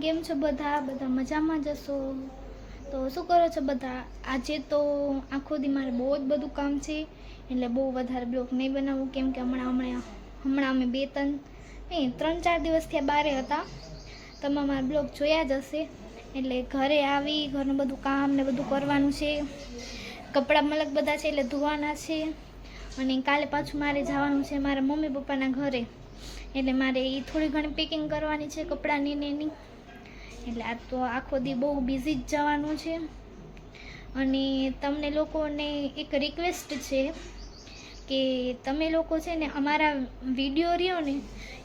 કેમ છો બધા? બધા મજામાં જશો તો શું કરો છો બધા? આજે તો આખો દી મારે બહુ જ બધું કામ છે, એટલે બહુ વધારે બ્લોગ નહીં બનાવવું કેમ કે હમણાં હમણાં હમણાં અમે બે ત્રણ નહીં, ત્રણ ચાર દિવસથી બારે હતા. તમે મારા બ્લોગ જોયા જ હશે. એટલે ઘરે આવી, ઘરનું બધું કામ ને બધું કરવાનું છે. કપડાં મલક બધા છે, એટલે ધોવાના છે. અને કાલે પાછું મારે જવાનું છે મારા મમ્મી પપ્પાના ઘરે. એટલે મારે એ થોડી ઘણી પેકિંગ કરવાની છે કપડાની ને એની. એટલે આ તો આખો દી બહુ બિઝી જ જવાનું છે. અને તમને લોકોને એક રિક્વેસ્ટ છે કે તમે લોકો છે ને અમારા વીડિયો રહ્યો ને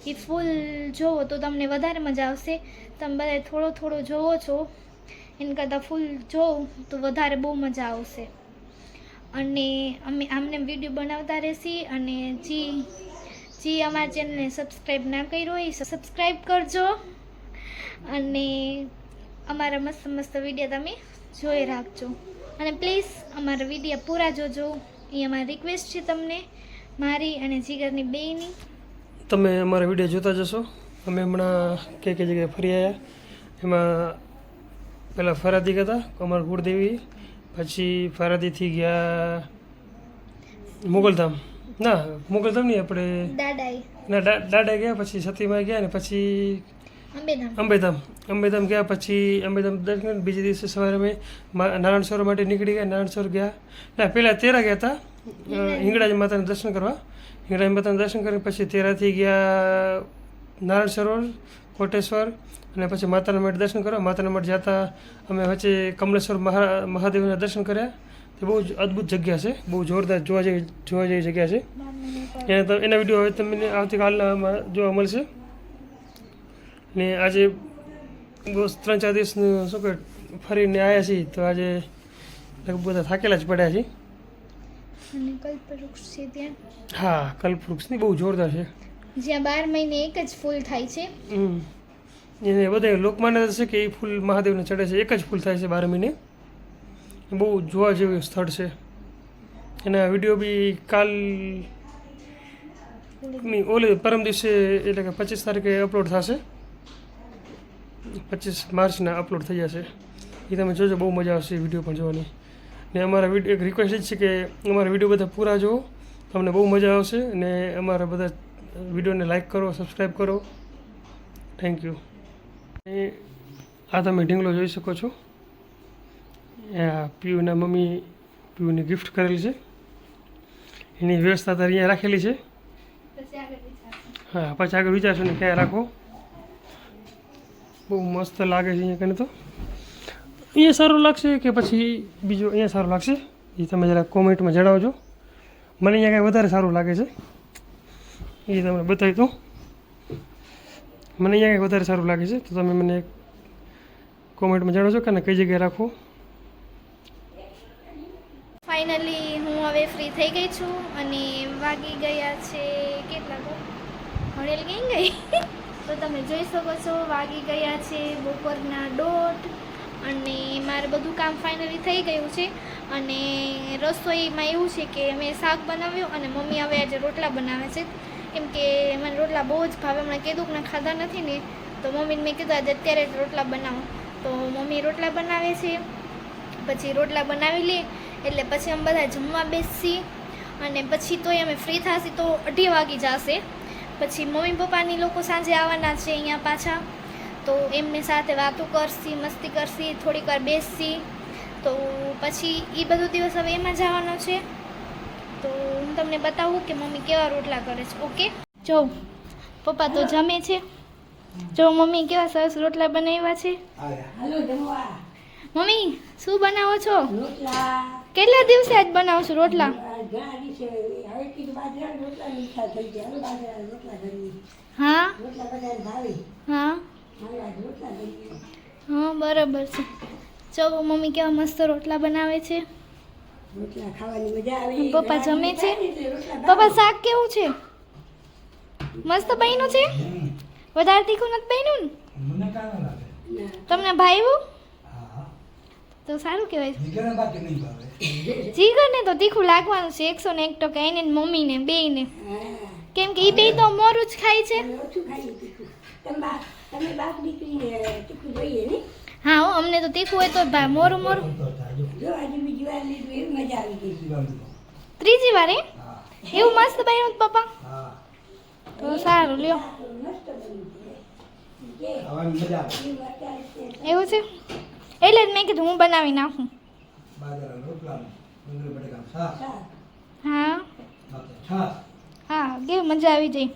એ ફૂલ જોવો તો તમને વધારે મજા આવશે. તમે બધા થોડો થોડો જોવો છો, એના કરતાં ફૂલ જોવો તો વધારે બહુ મજા આવશે. અને અમે આમને વીડિયો બનાવતા રહેશી અને જે જે અમારા ચેનલને સબસ્ક્રાઈબ ના કર્યો હોય સબસ્ક્રાઈબ કરજો. અને અમારા મસ્ત મસ્ત વીડિયો તમે જોઈ રાખજો. અને પ્લીઝ અમારા વીડિયો પૂરા જોજો. એ અમારી રિક્વેસ્ટ છે તમને મારી અને જીગરની બેની તમે અમારા વીડિયો જોતા જશો. અમે હમણાં કઈ કઈ જગ્યાએ ફરી આવ્યા એમાં પહેલાં ફરાદી હતા અમારા કુળદેવી પછી ફરાદીથી ગયા મુગલધામ. ના મુગલધામ નહીં આપણે દાદાઈ ના દા- દાડા ગયા પછી સતીમાં ગયા ને પછી અંબેધામ. અંબેધામ. ગયા પછી અંબેધામ દર્શન. બીજે દિવસે સવારે અમે નારાયણ સરોવર માટે નીકળી ગયા. નારાયણ સરોવર ગયા. ના પહેલાં તેરા ગયા હતા. હિંગળાજી. માતાના દર્શન કરવા. હિંગળાજી માતાના દર્શન કરીને પછી તેરાથી ગયા નારાયણ સરોવર કોટેશ્વર અને પછી માતાના મઠ દર્શન કરવા. માતાના મઠ જતા અમે વચ્ચે કમલેશ્વર મહા મહાદેવના દર્શન કર્યા. તે બહુ જ અદ્ભુત જગ્યા છે. બહુ જોરદાર જોવા જેવી જોવા જેવી જગ્યા છે. એના એના વીડિયો હવે તમને આવતીકાલમાં જોવા મળશે. ને આજે ત્રણ ચાર દિવસનું શું કહે ફરીને આવ્યા છીએ તો આજે લગભગ બધા થાકેલા જ પડ્યા છે હા કલ્પવૃક્ષની બહુ જોરદાર છે. જ્યાં બાર મહિને એક જ ફૂલ થાય છે. એને બધા લોકમાન્ય છે કે એ ફૂલ મહાદેવને ચડે છે એક જ ફૂલ થાય છે બાર મહિને. બહુ જોવા જેવું સ્થળ છે. એના વીડિયો બી કાલ ઓલે પરમ દિવસે એટલે કે પચીસ તારીખે અપલોડ થશે. પચીસ માર્ચના અપલોડ થઈ જશે. એ તમે જોજો બહુ મજા આવશે વીડિયો પણ જોવાની. ને અમારા વીડિયો એક રિક્વેસ્ટ જ છે કે અમારા વીડિયો બધા પૂરા જુઓ. તમને બહુ મજા આવશે અને અમારા બધા વિડીયોને લાઇક કરો સબસ્ક્રાઈબ કરો. થેન્ક યુ આ તમે ઢીંગલો જોઈ શકો છો. આ પીયુના મમ્મી પીયુની ગિફ્ટ કરેલી છે. એની વ્યવસ્થા અત્યારે અહીંયા રાખેલી છે. હા પછી આગળ વિચારશો ને ક્યાં રાખો. બહુ મસ્ત લાગે છે અહીંયા કને તો. અહીંયા સારું લાગશે કે પછી બીજું અહીંયા સારું લાગશે? એ તમે જરા કોમેન્ટમાં જણાવજો. મને અહીંયા કાંઈ વધારે સારું લાગે છે. એ તમને બતાવી દઉં. મને અહીંયા કાંઈ વધારે સારું લાગે છે. તો તમે મને કોમેન્ટમાં જણાવજો કે કઈ જગ્યાએ રાખો ફાઇનલી હું હવે ફ્રી થઈ ગઈ છું અને વાગી ગયા છે કેટલા તો? ગઈ ગઈ? તો તમે જોઈ શકો છો, વાગી ગયા છે બપોરના દોઢ અને મારે બધું કામ ફાઇનલી થઈ ગયું છે. અને રસોઈમાં એવું છે કે મેં શાક બનાવ્યું અને મમ્મી હવે આજે રોટલા બનાવે છે. કેમ કે મને રોટલા બહુ જ ભાવે, હમણાં કીધું કે ખાધા નથી ને, તો મમ્મીને મેં કીધું આજે અત્યારે જ રોટલા બનાવો. તો મમ્મી રોટલા બનાવે છે, પછી રોટલા બનાવી લે, એટલે પછી અમે બધા જમવા બેસી અને પછી તોય અમે ફ્રી થશે તો અઢી વાગી જશે. પછી મમ્મી પપ્પાની લોકો સાંજે આવવાના છે અહીંયા પાછા. તો એમની સાથે વાતો કરશી મસ્તી કરશી થોડીક વાર બેસશી. તો પછી એ બધો દિવસ હવે એમાં જવાનો છે. તો હું તમને બતાવું કે મમ્મી કેવા રોટલા કરે છે ઓકે? જો પપ્પા તો જમે છે. જો મમ્મી કેવા સરસ રોટલા બનાવ્યા છે. મમ્મી શું બનાવો છો? રોટલા. કેટલા દિવસે આજ બનાવશું રોટલા? હા? હા? હા બરાબર છે. જો મમ્મી કેવા મસ્ત રોટલા બનાવે છે. પપ્પા જમે છે? પપ્પા શાક કેવું છે? મસ્ત બન્યું છે? વધારે તીખું નથી બન્યું ને. તમને ભાવ્યું? તો સારું કહેવાય. જીગર ને તો તીખું લાગવાનું છે એકસો ને એક ટકા એને ને મમ્મીને બેયને. કેમ કે એ બે તો મોરું જ ખાય છે. હા હો અમને તો તીખું હોય તો જ ભાઈ મોરું મોરું. ત્રીજી વાર એમ? એવું મસ્ત બન્યું પપ્પા? તો સારું લ્યો. એવું છે? એટલે જ મેં કીધું હું બનાવી નાખું. હા. હા કેવી મજા આવી જાય.